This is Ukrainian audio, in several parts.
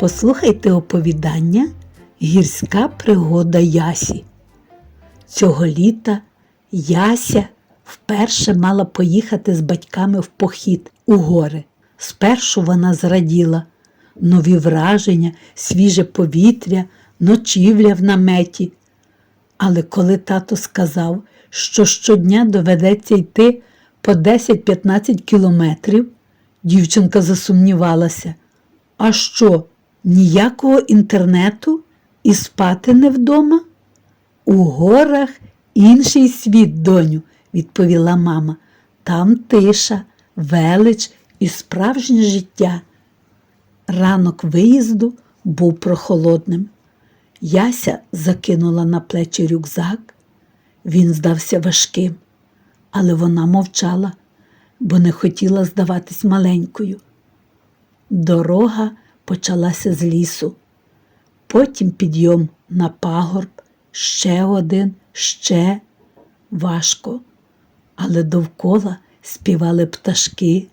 Послухайте оповідання Гірська пригода Ясі. Цього літа Яся вперше мала поїхати з батьками в похід у гори. Спершу вона зраділа нові враження, свіже повітря, ночівля в наметі. Але коли тато сказав, що щодня доведеться йти по 10-15 кілометрів, дівчинка засумнівалася. А що, ніякого інтернету і спати не вдома? У горах інший світ, доню, відповіла мама. Там тиша, велич і справжнє життя. Ранок виїзду був прохолодним. Яся закинула на плечі рюкзак. Він здався важким, але вона мовчала, бо не хотіла здаватись маленькою. Дорога почалася з лісу, потім підйом на пагорб, ще один, ще важко, але довкола співали пташки,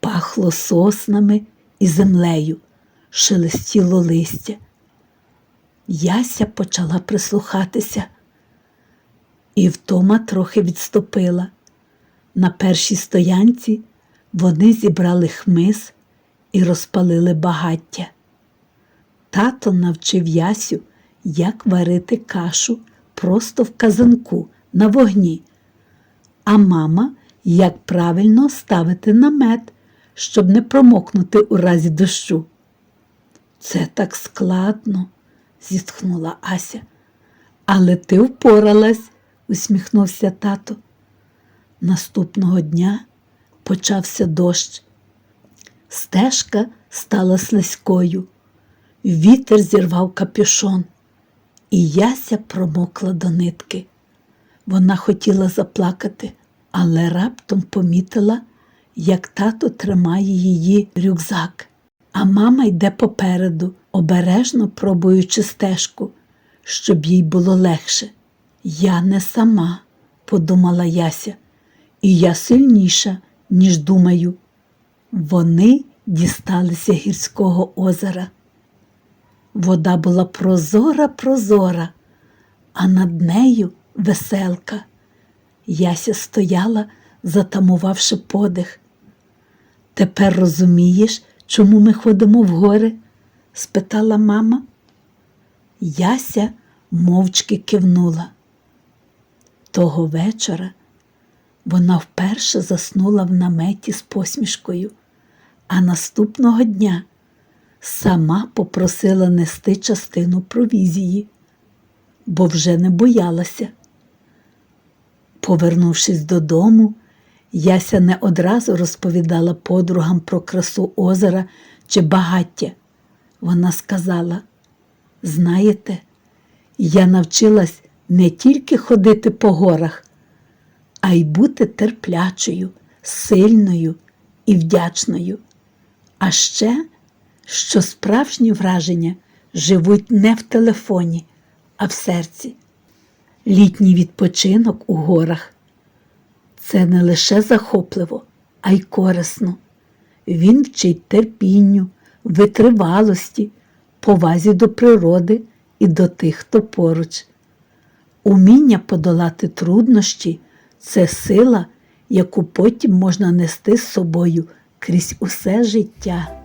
пахло соснами і землею, шелестіло листя. Яся почала прислухатися, і втома трохи відступила. На першій стоянці вони зібрали хмиз і розпалили багаття. Тато навчив Ясю, як варити кашу просто в казанку на вогні, а мама, як правильно ставити намет, щоб не промокнути у разі дощу. Це так складно, зітхнула Ася. Але ти впоралась, усміхнувся тато. Наступного дня почався дощ. Стежка стала слизькою, вітер зірвав капюшон, і Яся промокла до нитки. Вона хотіла заплакати, але раптом помітила, як тато тримає її рюкзак, а мама йде попереду, обережно пробуючи стежку, щоб їй було легше. Я не сама, подумала Яся, і я сильніша, ніж думаю. Вони дісталися гірського озера. Вода була прозора, прозора, а над нею веселка. Яся стояла, затамувавши подих. Тепер розумієш, чому ми ходимо в гори? спитала мама. Яся мовчки кивнула. Того вечора вона вперше заснула в наметі з посмішкою, а наступного дня сама попросила нести частину провізії, бо вже не боялася. Повернувшись додому, Яся не одразу розповідала подругам про красу озера чи багаття. Вона сказала: Знаєте, я навчилась не тільки ходити по горах, а й бути терплячою, сильною і вдячною. А ще, що справжні враження живуть не в телефоні, а в серці. Літній відпочинок у горах це не лише захопливо, а й корисно. Він вчить терпінню, витривалості, повазі до природи і до тих, хто поруч. Уміння подолати труднощі це сила, яку потім можна нести з собою крізь усе життя.